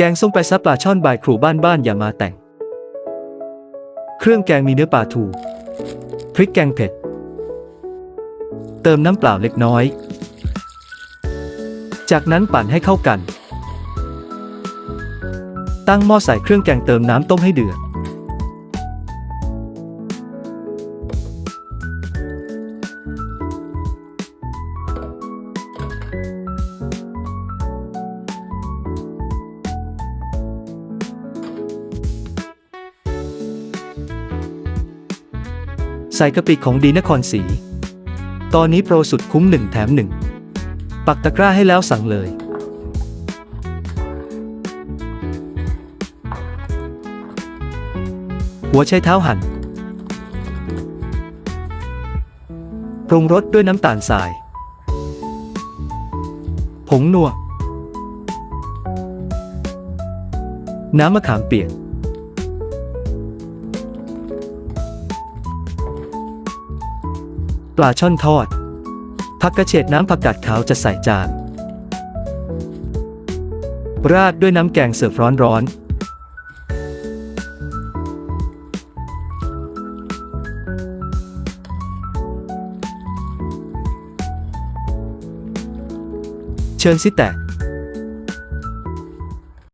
แกงส้มไปซับปลาช่อนบายครูบ้านบ้านอย่ามาแต่ง เครื่องแกงมีเนื้อปลาทู พริกแกงเผ็ด เติมน้ำเปล่าเล็กน้อย จากนั้นปั่นให้เข้ากัน ตั้งหม้อใส่เครื่องแกงเติมน้ำต้มให้เดือด ใส่กะปิของดีนครศรี ตอนนี้โปรสุดคุ้มหนึ่งแถมหนึ่ง ปักตะกร้าให้แล้วสั่งเลยหัวไชเท้าหั่น ปรุงรสด้วยน้ำตาลทราย ผงนัว น้ำมะขามเปียก ปลาช่อนทอด ผักกระเฉดน้ำผักกาดขาวจะใส่จาน ราดด้วยน้ำแกงเสิร์ฟร้อนๆเชิญสิแตก